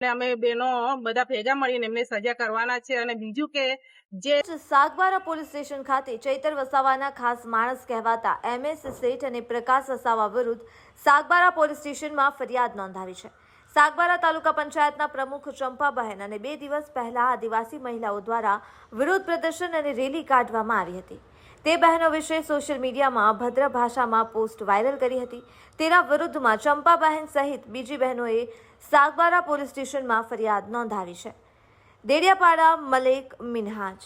એટલે અમે બેનો બધા ભેગા મળીને એમને સજા કરવાના છે અને બીજું કે જે સાગબારા પોલીસ સ્ટેશન ખાતે ચૈતર વસાવાના ખાસ માણસ કહેવાતા એમ એસ શેઠ અને પ્રકાશ વસાવા વિરુદ્ધ સાગબારા પોલીસ સ્ટેશનમાં ફરિયાદ નોંધાવી છે. સાગબારા તાલુકા પંચાયતના પ્રમુખ ચંપાબહેન અને બે દિવસ પહેલા આદિવાસી મહિલાઓ દ્વારા વિરોધ પ્રદર્શન અને રેલી કાઢવામાં આવી હતી. તે બહેનો વિશે સોશિયલ મીડિયામાં ભદ્ર ભાષામાં પોસ્ટ વાયરલ કરી હતી. તેના વિરુદ્ધમાં ચંપાબહેન સહિત બીજી બહેનોએ સાગબારા પોલીસ સ્ટેશનમાં ફરિયાદ નોંધાવી છે. દેડિયાપાડા મલેક મિનહાજ.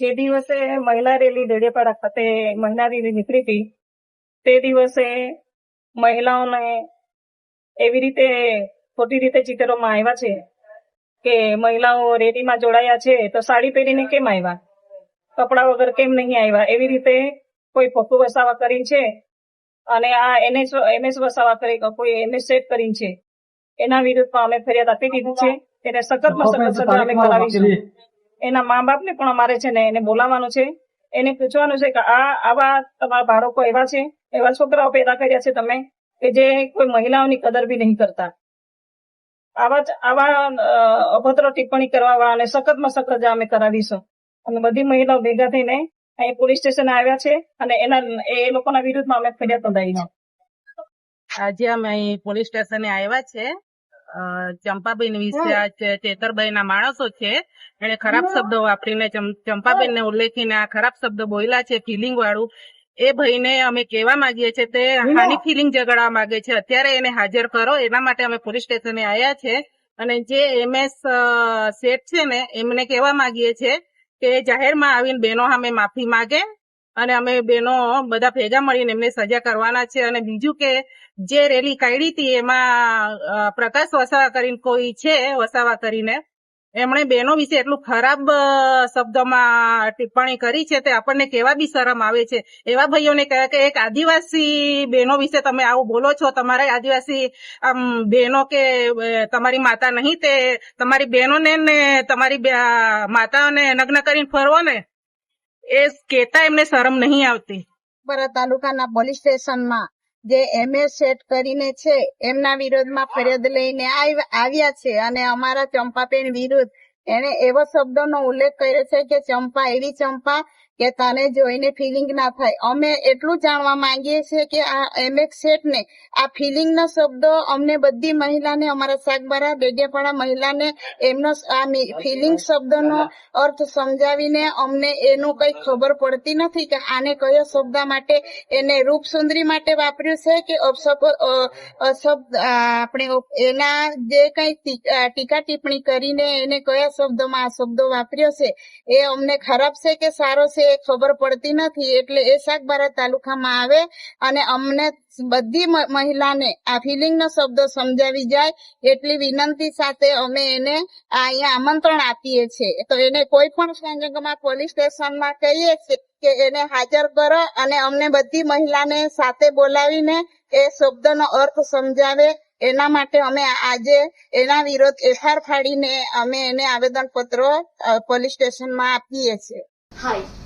જે દિવસે મહિલા રેલી દેડિયાપાડા ખાતે મહિલા રેલી નીકળી હતી, તે દિવસે મહિલાઓને એવી રીતે, ખોટી રીતે ચિત્રોમાં આવ્યા છે કે મહિલાઓ રેલીમાં જોડાયા છે તો સાડી પહેરીને કેમ આવ્યા? કપડા વગર કેમ નહીં આવ્યા? એવી રીતે કોઈ પપ્પુ વસાવા કરીને છે? અને આ એનએસ એમએસ વસાવા કરી કોઈ એમએસ સેટ કરીને છે? એના વિરુદ્ધમાં અમે ફરિયાદ આપી દીધી છે. એને સખતમાં સખત સજા અમે કરાવીશું એના મા બાપને પણ અમારે છે ને એને બોલાવવાનું છે. એને પૂછવાનું છે કે આ આવા તમારા બાળકો એવા છે? એવા છોકરાઓ પેદા કર્યા છે તમે? કે જે કોઈ મહિલાઓની કદર બી નહીં કરતા. આવા આવા અભદ્ર ટિપ્પણી કરવા અને સખતમાં સખત જ અમે કરાવીશું. અને બધી મહિલાઓ ભેગા થઈને અહીં પોલીસ સ્ટેશન આવ્યા છે અને એના એ લોકોના વિરુદ્ધમાં અમે ફરિયાદ નોંધાવી છે. આજે અમે અહીં પોલીસ સ્ટેશને આવ્યા છે. ચંપાબેન વિશે આ ચે- ચેતરભાઈ ના માણસો છે એને ખરાબ શબ્દો વાપરીને ચંપાબેન ને ઉલ્લેખીને આ ખરાબ શબ્દો બોલ્યા છે ફિલિંગ વાળું. એ ભાઈને અમે કહેવા માંગીએ છીએ તે હાની ફિલિંગ જગાડવા માંગે છે. અત્યારે એને હાજર કરો એના માટે અમે પોલીસ સ્ટેશને આવ્યા છે. અને જે એમએસ શેઠ છે ને એમને કહેવા માંગીએ છીએ કે જાહેરમાં આવીને બેનો સામે માફી માંગે અને અમે બેનો બધા ભેગા મળીને એમને સજા કરવાના છે. અને બીજું કે જે રેલી કાઢી હતી એમાં પ્રકાશ વસાવા કરીને કોઈ છે, વસાવા કરીને? એમણે બહેનો વિશે એટલું ખરાબ શબ્દોમાં ટિપ્પણી કરી છે તે આપણને કેવા બી શરમ આવે છે. એવા ભાઈઓને કહે કે એક આદિવાસી બેનો વિશે તમે આવું બોલો છો, તમારા આદિવાસી, આમ, બેનો કે તમારી માતા નહીં તે, તમારી બહેનોને ને તમારી માતાઓને નગ્ન કરીને ફરવો ને, એ કેતા એમને શરમ નહીં આવતી. તાલુકાના પોલીસ સ્ટેશનમાં જે એમએ શેઠ કરીને છે, એમના વિરોધમાં ફરિયાદ લઈને આવ્યા છે અને અમારા ચંપાબેન વિરુદ્ધ એને એવો શબ્દનો ઉલ્લેખ કર્યો છે કે ચંપા એવી ચંપા કે તને જોઈને ફિલિંગ ના થાય. અમે એટલું જાણવા માંગીએ છીએ કે આ એમએસ સેટ ને આ ફિલિંગ ના શબ્દો અમને બધી મહિલાને અમારા સાગબારા ડેડિયાપાડા મહિલાને એમનો આ ફિલિંગ શબ્દનો અર્થ સમજાવીને અમને એનું કઈ ખબર પડતી નથી કે આને કયો શબ્દ માટે એને રૂપસુંદરી માટે વાપર્યું છે કે આ, આપણે એના જે કઈ ટીકા ટિપ્પણી કરીને એને કયા શબ્દોમાં આ શબ્દો વાપર્યો છે એ અમને ખરાબ છે કે સારો છે ખબર પડતી નથી એટલે એ શાકબારા તાલુકામાં આવે અને અમને બધી મહિલાને આ ફિલિંગ નો શબ્દો સમજાવી જાય એટલી વિનંતી સાથે અમે એને અહીંયા આમંત્રણ આપીએ છીએ. તો એને કોઈ પણ સંજોગોમાં પોલીસ સ્ટેશનમાં કહીએ કે એને હાજર કરો અને અમને બધી મહિલાને સાથે બોલાવીને એ શબ્દનો અર્થ સમજાવે. એના માટે અમે આજે એના વિરોધ એફઆર ફાડીને અમે એને આવેદન પત્રો પોલીસ સ્ટેશનમાં આપીએ છીએ. હાય.